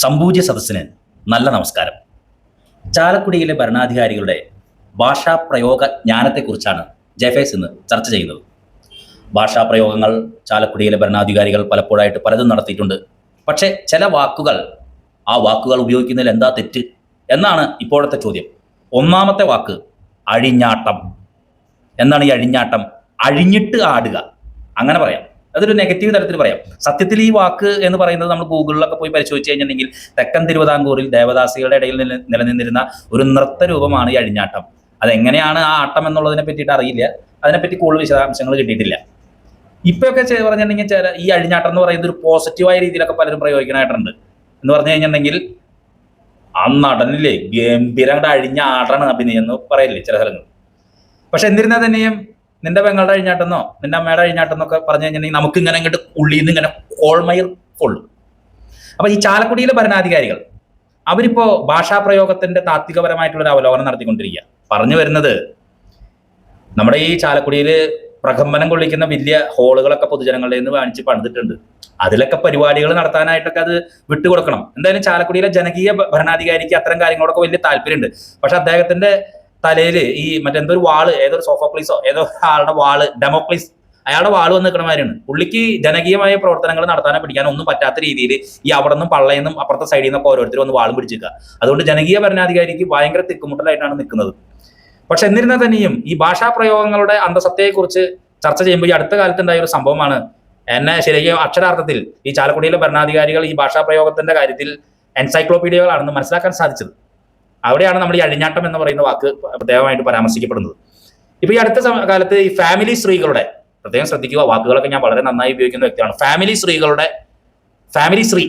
സമ്പൂജ്യ സദസ്സിന് നല്ല നമസ്കാരം. ചാലക്കുടിയിലെ ഭരണാധികാരികളുടെ ഭാഷാപ്രയോഗ ജ്ഞാനത്തെക്കുറിച്ചാണ് ജെഫേസ് ഇന്ന് ചർച്ച ചെയ്യുന്നത്. ഭാഷാപ്രയോഗങ്ങൾ ചാലക്കുടിയിലെ ഭരണാധികാരികൾ പലപ്പോഴായിട്ട് പലതും നടത്തിയിട്ടുണ്ട്. പക്ഷേ ചില വാക്കുകൾ ആ വാക്കുകൾ ഉപയോഗിക്കുന്നതിൽ എന്താ തെറ്റ് എന്നാണ് ഇപ്പോഴത്തെ ചോദ്യം. ഒന്നാമത്തെ വാക്ക് അഴിഞ്ഞാട്ടം. എന്താണ് ഈ അഴിഞ്ഞാട്ടം? അഴിഞ്ഞിട്ട് ആടുക. അങ്ങനെ പറയാം. അതൊരു നെഗറ്റീവ് തരത്തിൽ പറയാം. സത്യത്തിൽ ഈ വാക്ക് എന്ന് പറയുന്നത് നമ്മൾ ഗൂഗിളിലൊക്കെ പോയി പരിശോധിച്ച് കഴിഞ്ഞിട്ടുണ്ടെങ്കിൽ തെക്കൻ തിരുവിതാംകൂറിൽ ദേവദാസികളുടെ ഇടയിൽ നിലനിന്നിരുന്ന ഒരു നൃത്ത രൂപമാണ് ഈ അഴിഞ്ഞാട്ടം. അതെങ്ങനെയാണ് ആ ആട്ടം എന്നുള്ളതിനെ പറ്റിയിട്ട് അറിയില്ല. അതിനെപ്പറ്റി കൂടുതൽ വിശദാംശങ്ങൾ കിട്ടിയിട്ടില്ല. ഇപ്പൊക്കെ പറഞ്ഞിട്ടുണ്ടെങ്കിൽ ചില ഈ അഴിഞ്ഞാട്ടം എന്ന് പറയുന്നത് ഒരു പോസിറ്റീവായ രീതിയിലൊക്കെ പലരും പ്രയോഗിക്കാനായിട്ടുണ്ട് എന്ന് പറഞ്ഞു കഴിഞ്ഞിട്ടുണ്ടെങ്കിൽ ആ നടനില്ലേ ഗംഭീരങ്ങളുടെ അഴിഞ്ഞ ആടാണ് അഭിനയം എന്ന് പറയില്ലേ ചില സ്ഥലങ്ങൾ പക്ഷെ എന്നിരുന്നാൽ തന്നെയും നിന്റെ പെങ്ങളുടെ അഴിഞ്ഞാട്ടെന്നോ നിന്റെ അമ്മയുടെ അഴിഞ്ഞാട്ടെന്നൊക്കെ പറഞ്ഞു കഴിഞ്ഞിട്ടുണ്ടെങ്കിൽ നമുക്ക് ഇങ്ങനെ ഇങ്ങോട്ട് ഉള്ളിൽ നിന്ന് ഇങ്ങനെ കോൾമയിൽ കൊള്ളും അപ്പൊ ഈ ചാലക്കുടിയിലെ ഭരണാധികാരികൾ അവരിപ്പോ ഭാഷാപ്രയോഗത്തിന്റെ താത്വികപരമായിട്ടുള്ള ഒരു അവലോകനം നടത്തിക്കൊണ്ടിരിക്കുക. പറഞ്ഞു വരുന്നത് നമ്മുടെ ഈ ചാലക്കുടിയിൽ പ്രകമ്പനം കൊള്ളിക്കുന്ന വലിയ ഹോളുകളൊക്കെ പൊതുജനങ്ങളുടെ നിന്ന് വാങ്ങിച്ച് പണിതിട്ടുണ്ട്. അതിലൊക്കെ പരിപാടികൾ നടത്താനായിട്ടൊക്കെ അത് വിട്ടുകൊടുക്കണം. എന്തായാലും ചാലക്കുടിയിലെ ജനകീയ ഭരണാധികാരിക്ക് അത്തരം കാര്യങ്ങളൊക്കെ വലിയ താല്പര്യമുണ്ട്. പക്ഷെ അദ്ദേഹത്തിന്റെ തലയിൽ ഈ മറ്റെന്തോ ഒരു വാൾ ഏതൊരു സോഫോക്ലീസോ ഏതോ ആളുടെ വാൾ ഡെമോക്ലീസ് അയാളുടെ വാൾ വന്ന് നിൽക്കണമാരാണ് പുള്ളിക്ക് ജനകീയമായ പ്രവർത്തനങ്ങൾ നടത്താനോ പിടിക്കാനോ ഒന്നും പറ്റാത്ത രീതിയിൽ ഈ അവിടെ നിന്നും പള്ളയിൽ നിന്നും അപ്പുറത്തെ സൈഡിൽ നിന്നൊക്കെ ഓരോരുത്തരും ഒന്ന് വാളും പിടിച്ചിരിക്കുക അതുകൊണ്ട് ജനകീയ ഭരണാധികാരിക്ക് ഭയങ്കര തിക്കുമുട്ടലായിട്ടാണ് നിൽക്കുന്നത് പക്ഷെ എന്നിരുന്നാൽ തന്നെയും ഈ ഭാഷാ പ്രയോഗങ്ങളുടെ അന്തസത്തയെക്കുറിച്ച് ചർച്ച ചെയ്യുമ്പോൾ ഈ അടുത്ത കാലത്ത് ഉണ്ടായ ഒരു സംഭവമാണ്. എന്നെ ശരിക്കും അക്ഷരാർത്ഥത്തിൽ ഈ ചാലക്കുടിയിലെ ഭരണാധികാരികൾ ഈ ഭാഷാ പ്രയോഗത്തിന്റെ കാര്യത്തിൽ എൻസൈക്ലോപീഡിയകളാണെന്ന് മനസ്സിലാക്കാൻ സാധിച്ചത്. അവിടെയാണ് നമ്മൾ ഈ അഴിഞ്ഞാട്ടം എന്ന് പറയുന്ന വാക്ക് പ്രത്യേകമായിട്ട് പരാമർശിക്കപ്പെടുന്നത്. ഇപ്പൊ ഈ അടുത്ത കാലത്ത് ഈ ഫാമിലി സ്ത്രീകളുടെ പ്രത്യേകം ശ്രദ്ധിക്കുക വാക്കുകളൊക്കെ ഞാൻ വളരെ നന്നായി ഉപയോഗിക്കുന്ന വ്യക്തിയാണ്. ഫാമിലി സ്ത്രീകളുടെ ഫാമിലി സ്ത്രീ.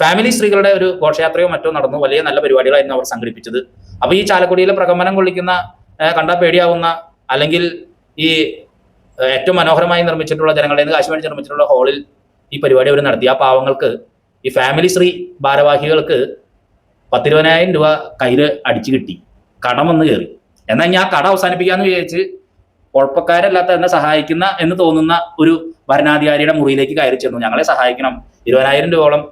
ഫാമിലി സ്ത്രീകളുടെ ഒരു ഘോഷയാത്രയോ മറ്റോ നടന്നു. വലിയ നല്ല പരിപാടികളായിരുന്നു അവർ സംഘടിപ്പിച്ചത്. അപ്പൊ ഈ ചാലക്കുടിയിലെ പ്രകമ്പനം കൊള്ളിക്കുന്ന കണ്ടാൽ പേടിയാവുന്ന അല്ലെങ്കിൽ ഈ ഏറ്റവും മനോഹരമായി നിർമ്മിച്ചിട്ടുള്ള ജനങ്ങളിൽ നിന്ന് കാശ് നിർമ്മിച്ചിട്ടുള്ള ഹാളിൽ ഈ പരിപാടി അവർ നടത്തി. ആ പാവങ്ങൾക്ക് ഈ ഫാമിലി ശ്രീ ഭാരവാഹികൾക്ക് പത്തിരുപതിനായിരം രൂപ കയ്യിൽ അടിച്ചു കിട്ടി. കടം വന്ന് കയറി. എന്നാൽ ഞാൻ കട അവസാനിപ്പിക്കാന്ന് വിചാരിച്ച് കുഴപ്പക്കാരല്ലാത്ത എന്നെ സഹായിക്കുന്ന എന്ന് തോന്നുന്ന ഒരു ഭരണാധികാരിയുടെ മുറിയിലേക്ക് കയറി ചെന്നു. ഞങ്ങളെ സഹായിക്കണം. ഇരുപതിനായിരം രൂപയോളം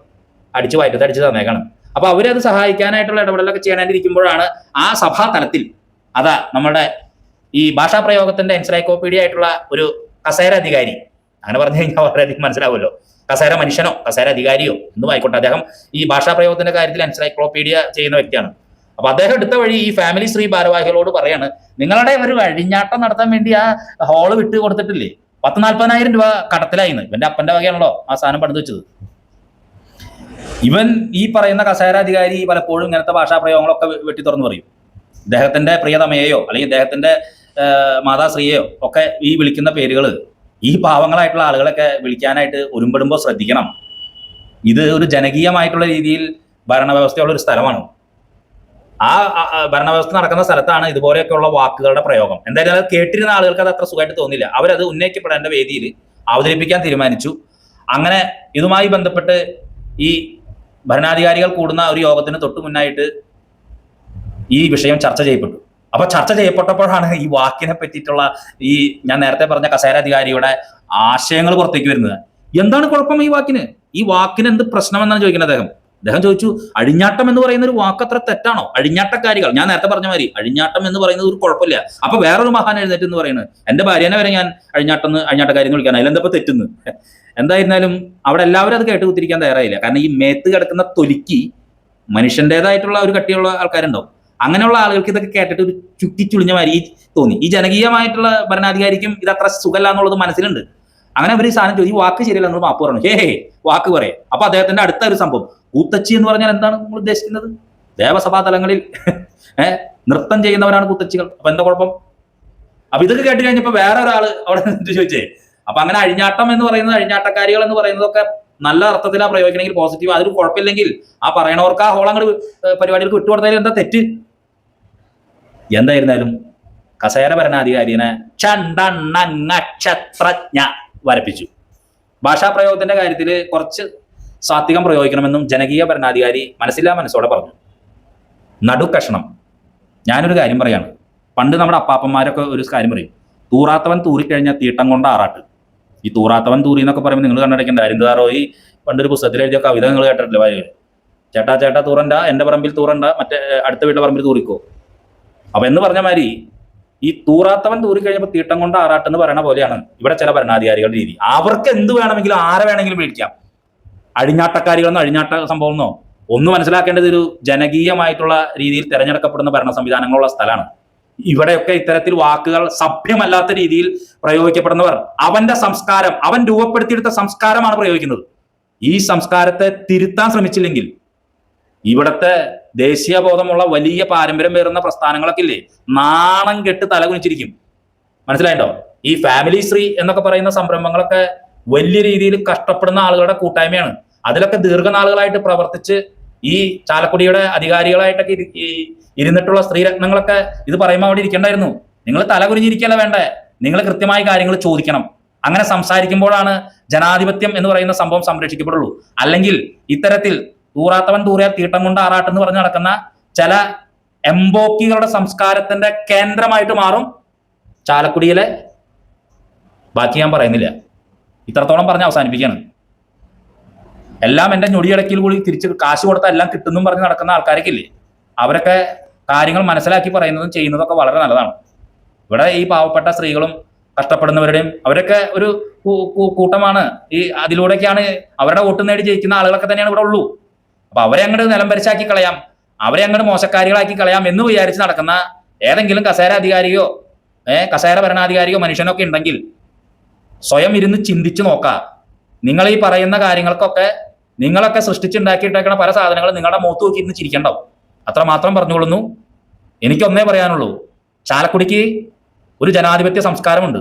അടിച്ചു വയറ്റത്ത് അടിച്ച് തന്നേക്കണം. അപ്പൊ അവരത് സഹായിക്കാനായിട്ടുള്ള ഇടപെടലൊക്കെ ചെയ്യാനായിട്ടിരിക്കുമ്പോഴാണ് ആ സഭാ തലത്തിൽ അതാ നമ്മുടെ ഈ ഭാഷാ പ്രയോഗത്തിന്റെ എൻസൈക്ലോപീഡിയ ആയിട്ടുള്ള ഒരു കസേര അധികാരി. അങ്ങനെ പറഞ്ഞു കഴിഞ്ഞാൽ വളരെയധികം മനസ്സിലാവുമല്ലോ. കസേര മനുഷ്യനോ കസേര അധികാരിയോ എന്നും ആയിക്കോട്ടെ. അദ്ദേഹം ഈ ഭാഷാ പ്രയോഗത്തിന്റെ കാര്യത്തിൽ എൻസൈക്ലോപീഡിയ ചെയ്യുന്ന വ്യക്തിയാണ്. അപ്പൊ അദ്ദേഹം എടുത്ത വഴി ഈ ഫാമിലി ശ്രീ ഭാരവാഹികളോട് പറയാണ് നിങ്ങളുടെ ഒരു അഴിഞ്ഞാട്ടം നടത്താൻ വേണ്ടി ആ ഹോൾ വിട്ട് കൊടുത്തിട്ടില്ലേ? പത്ത് നാൽപ്പതിനായിരം രൂപ കടത്തിലായിന്ന് ഇവന്റെ അപ്പന്റെ വകയാണല്ലോ ആ സാധനം പണിത് വെച്ചത്. ഇവൻ ഈ പറയുന്ന കസേര അധികാരി പലപ്പോഴും ഇങ്ങനത്തെ ഭാഷാ പ്രയോഗങ്ങളൊക്കെ വെട്ടി തുറന്നു പറയും. അദ്ദേഹത്തിന്റെ പ്രിയതമയെയോ അല്ലെങ്കിൽ അദ്ദേഹത്തിന്റെ മാതാശ്രീയോ മാതാശ്രീയെയോ ഒക്കെ ഈ വിളിക്കുന്ന പേരുകൾ ഈ പാവങ്ങളായിട്ടുള്ള ആളുകളൊക്കെ വിളിക്കാനായിട്ട് ഒരുമ്പെടുമ്പോൾ ശ്രദ്ധിക്കണം. ഇത് ഒരു ജനകീയമായിട്ടുള്ള രീതിയിൽ ഭരണവ്യവസ്ഥയുള്ള ഒരു സ്ഥലമാണ്. ആ ഭരണവ്യവസ്ഥ നടക്കുന്ന സ്ഥലത്താണ് ഇതുപോലെയൊക്കെയുള്ള വാക്കുകളുടെ പ്രയോഗം. എന്തായാലും അത് കേട്ടിരുന്ന ആളുകൾക്ക് അത് അത്ര സുഖമായിട്ട് തോന്നില്ല അവരത് ഉന്നയിക്കപ്പെടേണ്ട വേദിയിൽ അവതരിപ്പിക്കാൻ തീരുമാനിച്ചു. അങ്ങനെ ഇതുമായി ബന്ധപ്പെട്ട് ഈ ഭരണാധികാരികൾ കൂടുന്ന ഒരു യോഗത്തിന് തൊട്ടു മുന്നായിട്ട് ഈ വിഷയം ചർച്ച ചെയ്യപ്പെട്ടു. അപ്പൊ ചർച്ച ചെയ്യപ്പെട്ടപ്പോഴാണ് ഈ വാക്കിനെ പറ്റിയിട്ടുള്ള ഈ ഞാൻ നേരത്തെ പറഞ്ഞ കസേര അധികാരിയുടെ ആശയങ്ങൾ പുറത്തേക്ക് വരുന്നത്. എന്താണ് കുഴപ്പം ഈ വാക്കിന്? ഈ വാക്കിന് എന്ത് പ്രശ്നം എന്നാണ് ചോദിക്കുന്നത് അദ്ദേഹം? അദ്ദേഹം ചോദിച്ചു അഴിഞ്ഞാട്ടം എന്ന് പറയുന്ന ഒരു വാക്ക് അത്ര തെറ്റാണോ? അഴിഞ്ഞാട്ടക്കാരികൾ. ഞാൻ നേരത്തെ പറഞ്ഞ മാതിരി അഴിഞ്ഞാട്ടം എന്ന് പറയുന്നത് ഒരു കുഴപ്പമില്ല. അപ്പൊ വേറൊരു മഹാൻ എഴുന്നേറ്റ് എന്ന് പറയുന്നത് എന്റെ ഭാര്യനെ വരെ ഞാൻ അഴിഞ്ഞാട്ടം അഴിഞ്ഞാട്ടക്കാരി എന്ന് വിളിക്കാൻ അതിലെന്താ ഇപ്പൊ തെറ്റുന്നു? എന്തായിരുന്നാലും അവിടെ എല്ലാവരും അത് കേട്ട് കുത്തിരിക്കാൻ തയ്യാറായില്ല. കാരണം ഈ മേത്ത് കിടക്കുന്ന തൊലിക്ക് മനുഷ്യന്റേതായിട്ടുള്ള ഒരു കട്ടിയുള്ള ആൾക്കാരുണ്ടാവും. അങ്ങനെയുള്ള ആളുകൾക്ക് ഇതൊക്കെ കേട്ടിട്ട് ഒരു ചുറ്റിച്ചുളിഞ്ഞ മാതിരി തോന്നി. ഈ ജനകീയമായിട്ടുള്ള ഭരണാധികാരിക്കും ഇത് അത്ര സുഖമല്ല എന്നുള്ളത് മനസ്സിലുണ്ട്. അങ്ങനെ അവർ സാധനം ചോദിച്ചു വാക്ക് ശരിയല്ല നമ്മൾ മാപ്പ് പറഞ്ഞു. ഹേ ഹേ വാക്ക് പറയാം. അപ്പൊ അദ്ദേഹത്തിന്റെ അടുത്ത ഒരു സംഭവം. കൂത്തച്ചി എന്ന് പറഞ്ഞാൽ എന്താണ് നമ്മൾ ഉദ്ദേശിക്കുന്നത്? ദേവസഭാ തലങ്ങളിൽ ഏഹ് നൃത്തം ചെയ്യുന്നവരാണ് കൂത്തച്ചികൾ. അപ്പൊ എന്താ കുഴപ്പം? അപ്പൊ ഇതൊക്കെ കേട്ട് കഴിഞ്ഞപ്പോ വേറെ ഒരാൾ അവിടെ ചോദിച്ചേ അപ്പൊ അങ്ങനെ അഴിഞ്ഞാട്ടം എന്ന് പറയുന്നത് അഴിഞ്ഞാട്ടക്കാരികൾ എന്ന് പറയുന്നതൊക്കെ നല്ല അർത്ഥത്തിലാണ് പ്രയോഗിക്കണമെങ്കിൽ പോസിറ്റീവ്. അതൊരു കുഴപ്പമില്ലെങ്കിൽ ആ പറയണവർക്ക് ആ ഹോളങ്ങൾ പരിപാടികൾക്ക് വിട്ടുകൊടുത്തതിൽ എന്താ തെറ്റ്? എന്തായിരുന്നാലും കസേര ഭരണാധികാരിനെ ചണ്ടണ്ണ നക്ഷത്രജ്ഞ ഭാഷാ പ്രയോഗത്തിന്റെ കാര്യത്തിൽ കുറച്ച് സാത്വികം പ്രയോഗിക്കണമെന്നും ജനകീയ ഭരണാധികാരി മനസ്സില്ലാ മനസ്സോടെ പറഞ്ഞു. നടുക്കഷണം. ഞാനൊരു കാര്യം പറയാണ്. പണ്ട് നമ്മുടെ അപ്പാപ്പന്മാരൊക്കെ ഒരു കാര്യം പറയും. തൂറാത്തവൻ തൂറിക്കഴിഞ്ഞാൽ തീട്ടം കൊണ്ട് ആറാട്ട്. ഈ തൂറാത്തവൻ തൂറി എന്നൊക്കെ പറയുമ്പോൾ നിങ്ങൾ കണ്ടടിക്കേണ്ട അരിന്താറോ ഈ പണ്ടൊരു പുസ്തകത്തിൽ എഴുതിയ കവിത നിങ്ങൾ കേട്ടിട്ടില്ല വായു ചേട്ടാ ചേട്ടാ തൂറണ്ട എന്റെ പറമ്പിൽ തൂറണ്ട മറ്റേ അടുത്ത വീട്ടിലെ പറമ്പിൽ തൂറിക്കോ? അപ്പൊ എന്ന് പറഞ്ഞ മാതിരി ഈ തൂറാത്തവൻ തൂറി കഴിഞ്ഞപ്പോൾ തീട്ടം കൊണ്ട് ആറാട്ടെന്ന് പറയുന്ന പോലെയാണ് ഇവിടെ ചില ഭരണാധികാരികളുടെ രീതി. അവർക്ക് എന്ത് വേണമെങ്കിലും ആരെ വേണമെങ്കിലും വിളിക്കാം അഴിഞ്ഞാട്ടക്കാരികളെന്നോ അഴിഞ്ഞാട്ട സംഭവമെന്നോ ഒന്ന് മനസ്സിലാക്കേണ്ടത് ഒരു ജനകീയമായിട്ടുള്ള രീതിയിൽ തിരഞ്ഞെടുക്കപ്പെടുന്ന ഭരണ സംവിധാനങ്ങളുള്ള സ്ഥലമാണ്. ഇവിടെയൊക്കെ ഇത്തരത്തിൽ വാക്കുകൾ സഭ്യമല്ലാത്ത രീതിയിൽ പ്രയോഗിക്കപ്പെടുന്നവർ അവന്റെ സംസ്കാരം അവൻ രൂപപ്പെടുത്തിയെടുത്ത സംസ്കാരമാണ് പ്രയോഗിക്കുന്നത്. ഈ സംസ്കാരത്തെ തിരുത്താൻ ശ്രമിച്ചില്ലെങ്കിൽ ഇവിടത്തെ ദേശീയ ബോധമുള്ള വലിയ പാരമ്പര്യം പേറുന്ന പ്രസ്ഥാനങ്ങളൊക്കെ ഇല്ലേ? നാണം കെട്ട് തലകുനിച്ചിരിക്കും മനസ്സിലായിട്ടോ ഈ ഫാമിലി ശ്രീ എന്നൊക്കെ പറയുന്ന സംരംഭങ്ങളൊക്കെ വലിയ രീതിയിൽ കഷ്ടപ്പെടുന്ന ആളുകളുടെ കൂട്ടായ്മയാണ്. അതിലൊക്കെ ദീർഘനാളുകളായിട്ട് പ്രവർത്തിച്ച് ഈ ചാലക്കുടിയുടെ അധികാരികളായിട്ടൊക്കെ ഇരുന്നിട്ടുള്ള സ്ത്രീരത്നങ്ങളൊക്കെ ഇത് പറയുമ്പോൾ അവിടെ ഇരിക്കണ്ടായിരുന്നു. നിങ്ങൾ തല കുനിഞ്ഞിരിക്കല്ല വേണ്ടേ? നിങ്ങൾ കൃത്യമായ കാര്യങ്ങൾ ചോദിക്കണം. അങ്ങനെ സംസാരിക്കുമ്പോഴാണ് ജനാധിപത്യം എന്ന് പറയുന്ന സംഭവം സംരക്ഷിക്കപ്പെടുള്ളൂ. അല്ലെങ്കിൽ ഇത്തരത്തിൽ തൂറാത്തവൻ തൂറിയാൽ തീട്ടം കൊണ്ട് ആറാട്ടെന്ന് പറഞ്ഞ് നടക്കുന്ന ചില എംബോക്കികളുടെ സംസ്കാരത്തിന്റെ കേന്ദ്രമായിട്ട് മാറും ചാലക്കുടിയിലെ. ബാക്കി ഞാൻ പറയുന്നില്ല. ഇത്രത്തോളം പറഞ്ഞ് അവസാനിപ്പിക്കുകയാണ് എല്ലാം എന്റെ ഞൊടിയിടക്കിൽ കൂടി തിരിച്ച് കാശ് കൊടുത്താൽ എല്ലാം കിട്ടുന്നും പറഞ്ഞ് നടക്കുന്ന ആൾക്കാരൊക്കെ അവരൊക്കെ കാര്യങ്ങൾ മനസ്സിലാക്കി പറയുന്നതും ചെയ്യുന്നതൊക്കെ വളരെ നല്ലതാണ്. ഇവിടെ ഈ പാവപ്പെട്ട സ്ത്രീകളും കഷ്ടപ്പെടുന്നവരുടെയും അവരൊക്കെ ഒരു കൂട്ടമാണ്. ഈ അതിലൂടെയൊക്കെയാണ് അവരുടെ വോട്ട് നേടി ജയിക്കുന്ന ആളുകളൊക്കെ തന്നെയാണ് ഇവിടെ ഉള്ളൂ. അപ്പൊ അവരെ അങ്ങോട്ട് നിലം പരിശാക്കി കളയാം. അവരെ അങ്ങോട്ട് മോശക്കാരികളാക്കി കളയാം എന്ന് വിചാരിച്ച് നടക്കുന്ന ഏതെങ്കിലും കസേര അധികാരിയോ ഏഹ് കസേര ഭരണാധികാരിയോ മനുഷ്യനൊക്കെ ഉണ്ടെങ്കിൽ സ്വയം ഇരുന്ന് ചിന്തിച്ചു നോക്കാം. നിങ്ങൾ ഈ പറയുന്ന കാര്യങ്ങൾക്കൊക്കെ നിങ്ങളൊക്കെ സൃഷ്ടിച്ചുണ്ടാക്കിയിട്ടേക്കണ പല സാധനങ്ങളും നിങ്ങളുടെ മുഖത്ത് നോക്കി ഇരുന്ന് ചിരിക്കണ്ടാവും. അത്ര മാത്രം പറഞ്ഞുകൊള്ളുന്നു. എനിക്കൊന്നേ പറയാനുള്ളൂ. ചാലക്കുടിക്ക് ഒരു ജനാധിപത്യ സംസ്കാരമുണ്ട്.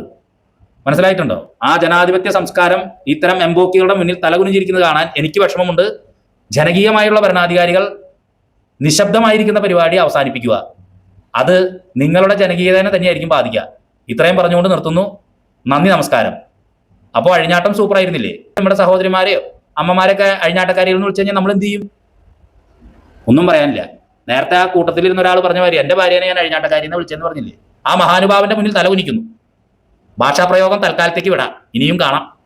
മനസ്സിലായിട്ടുണ്ടോ? ആ ജനാധിപത്യ സംസ്കാരം ഇത്തരം എംബോക്കികളുടെ മുന്നിൽ തലകുനിഞ്ഞിരിക്കുന്നത് കാണാൻ എനിക്ക് വിഷമമുണ്ട്. ജനകീയമായുള്ള ഭരണാധികാരികൾ നിശബ്ദമായിരിക്കുന്ന പരിപാടി അവസാനിപ്പിക്കുക. അത് നിങ്ങളുടെ തന്നെ തന്നെയായിരിക്കും ബാധിക്കുക. ഇത്രയും പറഞ്ഞുകൊണ്ട് നിർത്തുന്നു. നന്ദി നമസ്കാരം. അപ്പോൾ അഴിഞ്ഞാട്ടം സൂപ്പർ ആയിരുന്നില്ലേ? നമ്മുടെ സഹോദരിമാരെയോ അമ്മമാരൊക്കെ അഴിഞ്ഞാട്ടക്കാരികൾ എന്ന് വിളിച്ചു കഴിഞ്ഞാൽ നമ്മൾ എന്ത് ചെയ്യും? ഒന്നും പറയാനില്ല. നേരത്തെ ആ കൂട്ടത്തിൽ ഇരുന്ന ഒരാൾ പറഞ്ഞ മാതിരി എന്റെ ഭാര്യനെ ഞാൻ അഴിഞ്ഞാട്ടക്കാരി എന്ന് വിളിച്ചെന്ന് പറഞ്ഞില്ലേ? ആ മഹാനുഭാവന്റെ മുന്നിൽ തല കുനിക്കുന്നു ഭാഷാപ്രയോഗം തൽക്കാലത്തേക്ക് വിടാം. ഇനിയും കാണാം.